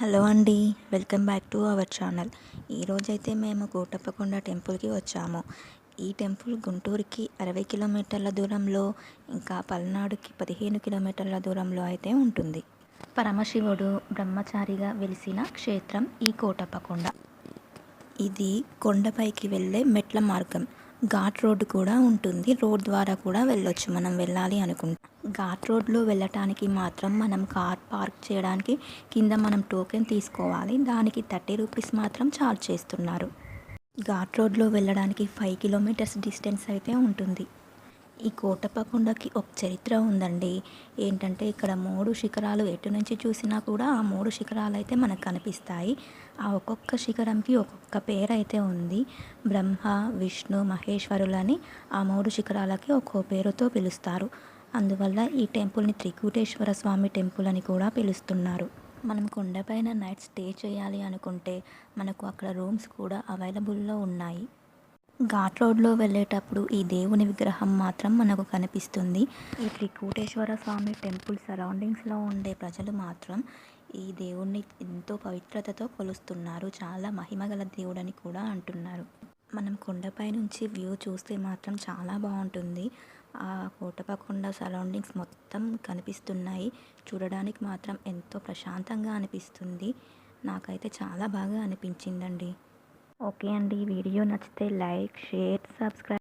Hello అండి welcome back to our channel. ఈరోజైతే మేము కోటప్పకొండ టెంపుల్కి వచ్చాము. ఈ టెంపుల్ గుంటూరుకి అరవై కిలోమీటర్ల దూరంలో ఇంకా పల్నాడుకి పదిహేను కిలోమీటర్ల దూరంలో అయితే ఉంటుంది. పరమశివుడు బ్రహ్మచారిగా వెలిసిన క్షేత్రం ఈ కోటప్పకొండ. ఇది కొండపైకి వెళ్ళే మెట్ల మార్గం. ఘాట్ రోడ్డు కూడా ఉంటుంది. రోడ్ ద్వారా కూడా వెళ్ళొచ్చు. మనం వెళ్ళాలి అనుకుంటాం. ఘాట్ రోడ్లో వెళ్ళటానికి మాత్రం మనం కార్ పార్క్ చేయడానికి కింద మనం టోకెన్ తీసుకోవాలి. దానికి థర్టీ రూపీస్ మాత్రం ఛార్జ్ చేస్తున్నారు. ఘాట్ రోడ్లో వెళ్ళడానికి ఫైవ్ కిలోమీటర్స్ డిస్టెన్స్ అయితే ఉంటుంది. ఈ కోటప్పకొండకి ఒక చరిత్ర ఉందండి. ఏంటంటే ఇక్కడ మూడు శిఖరాలు ఎటు నుంచి చూసినా కూడా ఆ మూడు శిఖరాలు అయితే మనకు కనిపిస్తాయి. ఆ ఒక్కొక్క శిఖరంకి ఒక్కొక్క పేరు అయితే ఉంది. బ్రహ్మ విష్ణు మహేశ్వరులని ఆ మూడు శిఖరాలకి ఒక్కో పేరుతో పిలుస్తారు. అందువల్ల ఈ టెంపుల్ని త్రికూటేశ్వర స్వామి టెంపుల్ అని కూడా పిలుస్తున్నారు. మనం కొండపైన నైట్ స్టే చేయాలి అనుకుంటే మనకు అక్కడ రూమ్స్ కూడా అవైలబుల్లో ఉన్నాయి. ఘాట్ రోడ్లో వెళ్ళేటప్పుడు ఈ దేవుని విగ్రహం మాత్రం మనకు కనిపిస్తుంది. ఈ త్రికూటేశ్వర స్వామి టెంపుల్ సరౌండింగ్స్లో ఉండే ప్రజలు మాత్రం ఈ దేవుణ్ణి ఎంతో పవిత్రతతో కొలుస్తున్నారు. చాలా మహిమగల దేవుడని కూడా అంటున్నారు. మనం కొండపై నుంచి వ్యూ చూస్తే మాత్రం చాలా బాగుంటుంది. ఆ కోటపకొండ సరౌండింగ్స్ మొత్తం కనిపిస్తున్నాయి. చూడడానికి మాత్రం ఎంతో ప్రశాంతంగా అనిపిస్తుంది. నాకైతే చాలా బాగా అనిపించిందండి. ఓకే అండి. వీడియో నచ్చితే లైక్ షేర్ సబ్స్క్రైబ్